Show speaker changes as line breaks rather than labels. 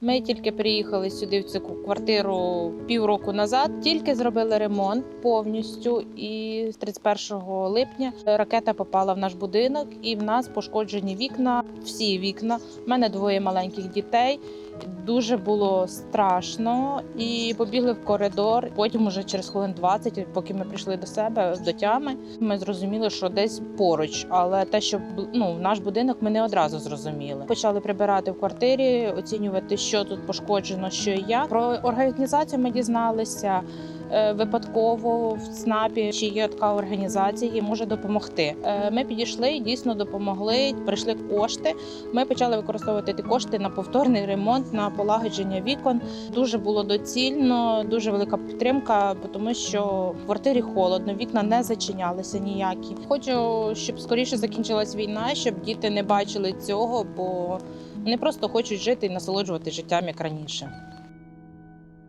Ми тільки приїхали сюди в цю квартиру півроку назад. Тільки зробили ремонт повністю. І з 31 липня ракета попала в наш будинок, і в нас пошкоджені вікна. Всі вікна. У мене двоє маленьких дітей. Дуже було страшно і побігли в коридор. Потім, уже через хвилин 20, поки ми прийшли до себе до тями, ми зрозуміли, що десь поруч. Але те, що ну наш будинок, ми не одразу зрозуміли. Почали прибирати в квартирі, оцінювати, що тут пошкоджено, що і як. Про організацію ми дізналися. е, Випадково в ЦНАПі чи є така організація, і може допомогти. Е, Ми підійшли дійсно допомогли. Прийшли кошти. Ми почали використовувати ті кошти на повторний ремонт, на полагодження вікон. Дуже було доцільно, дуже велика підтримка, тому що в квартирі холодно, вікна не зачинялися ніякі. Хочу, щоб скоріше закінчилась війна, щоб діти не бачили цього, бо вони просто хочуть жити і насолоджувати життям як раніше.